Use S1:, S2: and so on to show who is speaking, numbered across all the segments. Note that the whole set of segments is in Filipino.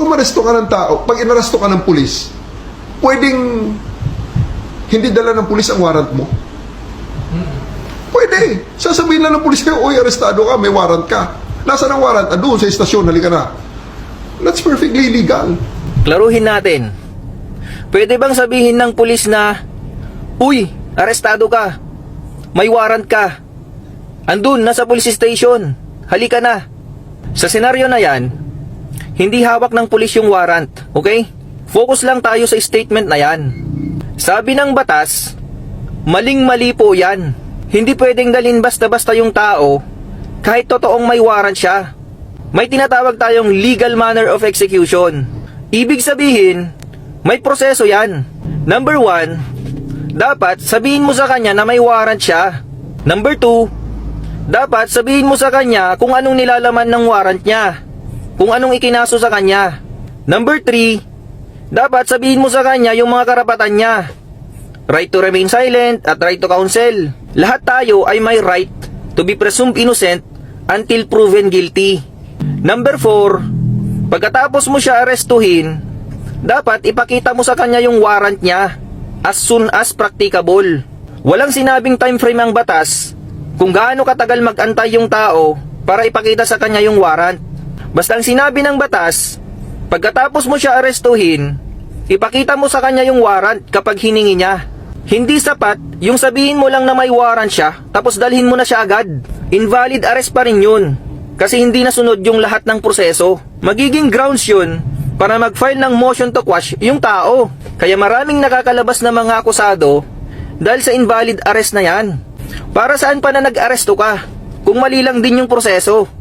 S1: umaresto ka ng tao, pag inaresto ka ng pulis, pwedeng hindi dala ng pulis ang warrant mo? Pwede. Sasabihin lang ng pulis kayo, uy, arestado ka, may warrant ka. Nasaan ang warrant? Ah, doon sa istasyon, halika na. That's perfectly legal.
S2: Klaruhin natin. Pwede bang sabihin ng pulis na, Uy, arestado ka. May warrant ka. Andun, nasa police station. Halika na. Sa senaryo na yan, hindi hawak ng pulis yung warrant, okay? Focus lang tayo sa statement na yan. Sabi ng batas, maling-mali po yan. Hindi pwedeng dalhin basta-basta yung tao kahit totoong may warrant siya. May tinatawag tayong legal manner of execution. Ibig sabihin, may proseso yan. Number one, dapat sabihin mo sa kanya na may warrant siya. Number two, dapat sabihin mo sa kanya kung anong nilalaman ng warrant niya. Kung anong ikinaso sa kanya. Number three, dapat sabihin mo sa kanya yung mga karapatan niya. Right to remain silent at right to counsel. Lahat tayo ay may right to be presumed innocent until proven guilty. Number 4, pagkatapos mo siya arestuhin, dapat ipakita mo sa kanya yung warrant niya as soon as practicable. Walang sinabing time frame ang batas kung gaano katagal magantay yung tao para ipakita sa kanya yung warrant. Basta ang sinabi ng batas, pagkatapos mo siya arestuhin, ipakita mo sa kanya yung warrant kapag hiningi niya. Hindi sapat yung sabihin mo lang na may warrant siya tapos dalhin mo na siya agad. Invalid arrest pa rin yun kasi hindi nasunod yung lahat ng proseso. Magiging grounds yun para mag-file ng motion to quash yung tao. Kaya maraming nakakalabas na mga akusado dahil sa invalid arrest na yan. Para saan pa na nag-aresto ka? Kung mali lang din yung proseso.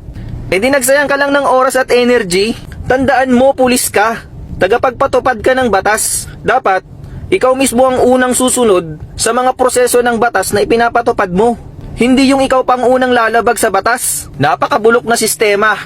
S2: E di nagsayang ka lang ng oras at energy, tandaan mo pulis ka. Tagapagpatupad ka ng batas. Dapat, ikaw mismo ang unang susunod sa mga proseso ng batas na ipinapatupad mo. Hindi yung ikaw pang unang lalabag sa batas. Napakabulok na sistema.